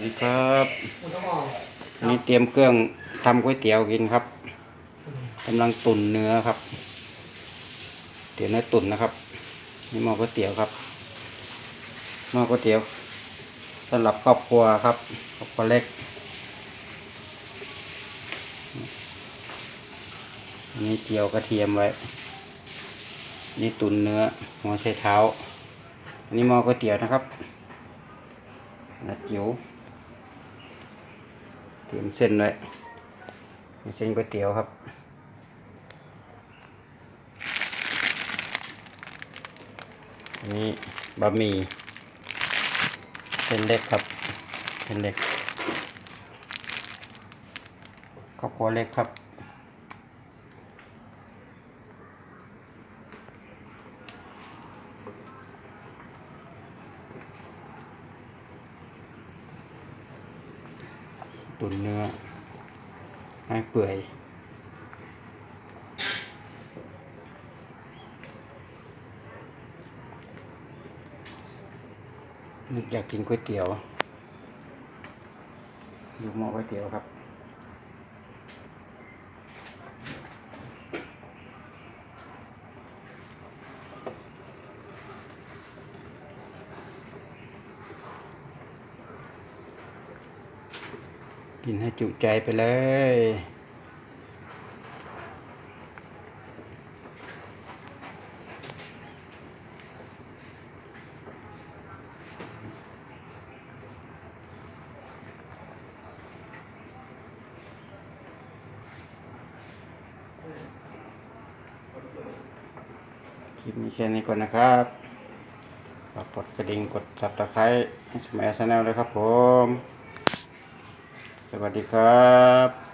นี่ครับอันนี้เตรียมเครื่องทำก๋วยเตี๋ยวกินครับกำลังตุ๋นเนื้อครับ เตี๋ยวเนื้อตุ๋นนะครับ นี่หม้อก๋วยเตี๋ยวครับหม้อก๋วยเตี๋ยวสำหรับครอบครัวครับครอบครัวเล็กอันนี้เจียวกระเทียมไว้ นี่ตุ๋นเนื้อหัวไชเท้า อันนี้หม้อก๋วยเตี๋ยวนะครับนัดจิ๋ว เตรียมเส้นไว้เส้นก๋วยเตี๋ยวครับ นี่บะหมี่เส้นเล็กครับ เส้นเล็กครอบครัวเล็กครับ ตุนเนื้อ ให้เปื่อย นึกอยากกินก๋วยเตี๋ยว อยู่หม้อก๋วยเตี๋ยวครับ กินให้จุใจไปเลย คลิปนี้แค่นี้ก่อนนะครับฝากกดกระดิ่งกดสับตะไคร้ให้สมัยชาแนลเลยครับผม สวัสดีครับ